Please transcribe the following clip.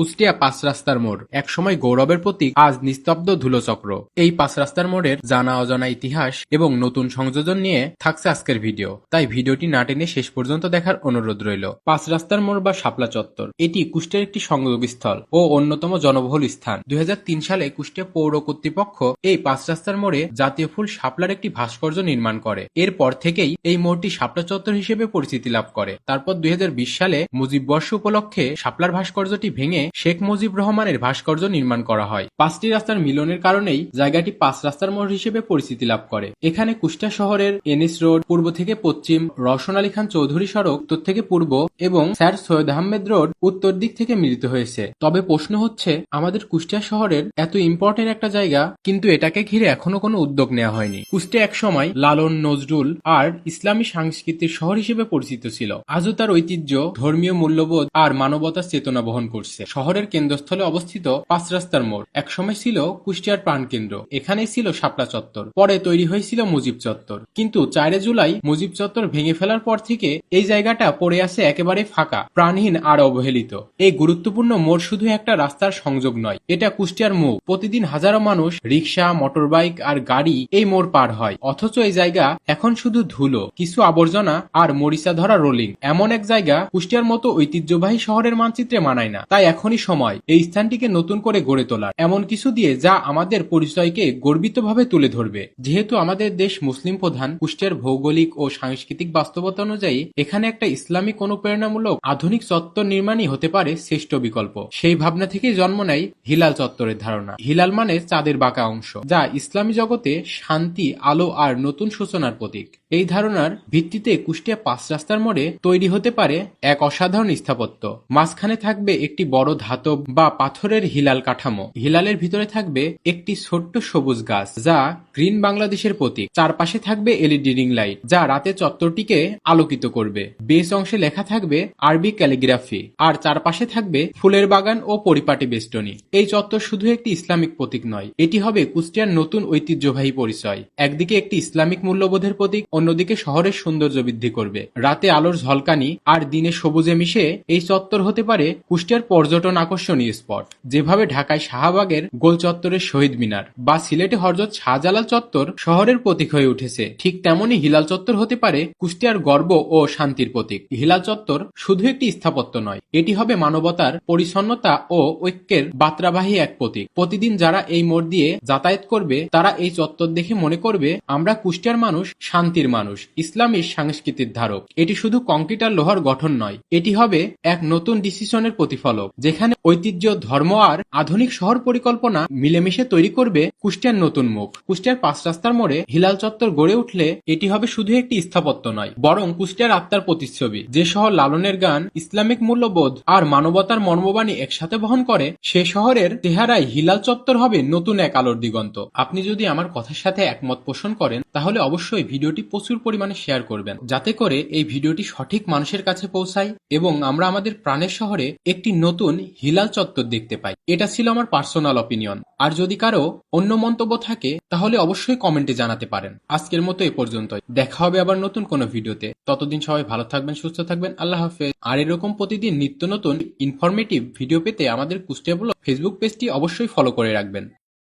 কুষ্টিয়া পাঁচ রাস্তার মোড়। একসময় গৌরবের প্রতীক আজ নিস্তব্ধ ধুলোচক্র। এই পাঁচ রাস্তার মোড়ের জানা অজানা ইতিহাস এবং নতুন সংযোজন নিয়ে থাকছে আজকের ভিডিও। তাই ভিডিওটি না টেনে শেষ পর্যন্ত দেখার অনুরোধ রইল। পাঁচ রাস্তার মোড় বা শাপলা চত্বর। এটি কুষ্টিয়ার একটি সংযোগস্থল ও অন্যতম জনবহুল স্থান। দুই হাজার তিন সালে কুষ্টিয়া পৌর কর্তৃপক্ষ এই পাঁচ রাস্তার মোড়ে জাতীয় ফুল শাপলার একটি ভাস্কর্য নির্মাণ করে। এরপর থেকেই এই মোড়টি শাপলা চত্বর হিসেবে পরিচিতি লাভ করে। তারপর দুই হাজার বিশ সালে মুজিব বর্ষ উপলক্ষে শাপলার ভাস্কর্যটি ভেঙে শেখ মুজিব রহমানের ভাস্কর্য নির্মাণ করা হয়। পাঁচটি রাস্তার মিলনের কারণেই জায়গাটি পাঁচ রাস্তার মোড় হিসেবে পরিচিতি লাভ করে। এখানে কুষ্টিয়া শহরের এনএস রোড, পূর্ব থেকে পশ্চিম, রওশন আলী খান চৌধুরী সড়ক, উত্তর থেকে পূর্ব এবং স্যার সৈয়দ আহমেদ রোড উত্তর দিক থেকে মিলিত হয়েছে। তবে প্রশ্ন হচ্ছে, আমাদের কুষ্টিয়া শহরের এত ইম্পর্টেন্ট একটা জায়গা, কিন্তু এটাকে ঘিরে এখনও কোনো উদ্যোগ নেওয়া হয়নি। কুষ্টিয়া একসময় লালন, নজরুল আর ইসলামী সাংস্কৃতিক শহর হিসেবে পরিচিত ছিল। আজও তার ঐতিহ্য, ধর্মীয় মূল্যবোধ আর মানবতার চেতনা বহন করছে। শহরের কেন্দ্রস্থলে অবস্থিত পাঁচ রাস্তার মোড়। একসময় ছিল কুষ্টিয়ার প্রাণকেন্দ্র এখানেই ছিল শাপলা চত্বর। পরে তৈরি হয়েছিল মুজিব চত্বর। কিন্তু চারে জুলাই মুজিব চত্বর ভেঙে ফেলার পর থেকে এই জায়গাটা পড়ে আছে একেবারে ফাঁকা, প্রাণহীন আর অবহেলিত। এই গুরুত্বপূর্ণ মোড় শুধু একটা রাস্তার সংযোগ নয়, এটা কুষ্টিয়ার মুখ। প্রতিদিন হাজারো মানুষ রিক্সা মোটরবাইক আর গাড়ি এই মোড় পার হয়। অথচ এই জায়গা এখন শুধু ধুলো, কিছু আবর্জনা আর মরিচা ধরা রোলিং এমন এক জায়গা কুষ্টিয়ার মতো ঐতিহ্যবাহী শহরের মানচিত্রে মানায় না। তাই এখনই সময়। এই স্থানটিকে নতুন করে গড়ে তোলার। এমন কিছু দিয়ে যা আমাদের পরিচয়কে গর্বিতভাবে তুলে ধরবে। যেহেতু আমাদের দেশ মুসলিম প্রধান কুষ্টিয়ার ভৌগোলিক ও সাংস্কৃতিক বাস্তবতা অনুযায়ী এখানে একটা ইসলামিক অনুপ্রেরণামূলক আধুনিক চত্বর নির্মাণই হতে পারে শ্রেষ্ঠ বিকল্প। সেই ভাবনা থেকেই জন্ম নেয় হিলাল চত্বরের ধারণা। হিলাল মানে চাঁদের বাঁকা অংশ, যা ইসলামী জগতে শান্তি, আলো আর নতুন সূচনার প্রতীক। এই ধারণার ভিত্তিতে কুষ্টিয়া পাঁচ রাস্তার মোড়ে তৈরি হতে পারে এক অসাধারণ স্থাপত্য। মাঝখানে থাকবে একটি বড় ধাতব বা পাথরের হিলাল কাঠামো। হিলালের ভিতরে থাকবে একটি ছোট্ট সবুজ গাছ, যা গ্রিন বাংলাদেশের প্রতীক। চারপাশে থাকবে এলইডি রিং লাইট, যা রাতে চত্বরটিকে আলোকিত করবে। বেস অংশে লেখা থাকবে আরবি ক্যালিগ্রাফি, আর চারপাশে থাকবে ফুলের বাগান ও পরিপাটি বেষ্টনী। এই চত্বর শুধু একটি ইসলামিক প্রতীক নয়, এটি হবে কুষ্টিয়ার নতুন ঐতিহ্যবাহী পরিচয়। একদিকে একটি ইসলামিক মূল্যবোধের প্রতীক, অন্যদিকে শহরের সৌন্দর্য বৃদ্ধি করবে। রাতে আলোর ঝলকানি আর দিনে সবুজে মিশে এই চত্বর হতে পারে কুষ্টিয়ার পর্যটন আকর্ষণীয় স্পট, যেভাবে ঢাকায় শাহবাগের গোল চত্বরের শহীদ মিনার বা সিলেটে হরজত শাহজালাল চত্বর শহরের প্রতীক হয়ে উঠেছে। ঠিক তেমনি হিলাল চত্বর হতে পারে কুষ্টিয়ার গর্ব ও শান্তির প্রতীক। হিলাল চত্বর শুধু একটি স্থাপত্য নয়, এটি হবে মানবতার পরিচ্ছন্নতা ও ঐক্যের বার্তাবাহী এক প্রতীক। প্রতিদিন যারা এই মোড় দিয়ে যাতায়াত করবে, তারা এই চত্বর দেখে মনে করবে, আমরা কুষ্টিয়ার মানুষ, শান্তির মানুষ, ইসলামী সংস্কৃতির ধারক। এটি শুধু কংক্রিট আর লোহার গঠন নয়, এটি হবে এক নতুন ডিসিশনের প্রতিফলক যেখানে ঐতিহ্য, ধর্ম আর আধুনিক শহর পরিকল্পনা মিলেমিশে তৈরি করবে কুষ্টিয়ার নতুন মুখ। কুষ্টিয়ার পাঁচ রাস্তার মোড়ে হিলাল চত্বর গড়ে উঠলে এটি হবে শুধু একটি স্থাপত্য নয়, বরং কুষ্টিয়ার আত্মার প্রতিচ্ছবি। যে শহর লালনের গান, ইসলামিক মূল্যবোধ আর মানবতার মর্মবাণী একসাথে বহন করে, সে শহরের চেহারায় হিলাল চত্বর হবে নতুন এক আলোর দিগন্ত। আপনি যদি আমার কথার সাথে একমত পোষণ করেন, তাহলে অবশ্যই ভিডিওটি প্রচুর পরিমাণে শেয়ার করবেন। যাতে করে এই ভিডিওটি সঠিক মানুষের কাছে পৌঁছায় এবং আমরা আমাদের প্রাণের শহরে একটি নতুন হিলাল চত্বর দেখতে পাই। এটা ছিল আমার পার্সোনাল অপিনিয়ন আর যদি কারও অন্য মন্তব্য থাকে, তাহলে অবশ্যই কমেন্টে জানাতে পারেন। আজকের মতো এ পর্যন্তই। দেখা হবে আবার নতুন কোনো ভিডিওতে। ততদিন সবাই ভালো থাকবেন, সুস্থ থাকবেন। আল্লাহ হাফেজ। আর এরকম প্রতিদিন নিত্য নতুন ইনফরমেটিভ ভিডিও পেতে আমাদের কুষ্টিয়া ব্লগ ফেসবুক পেজটি অবশ্যই ফলো করে রাখবেন।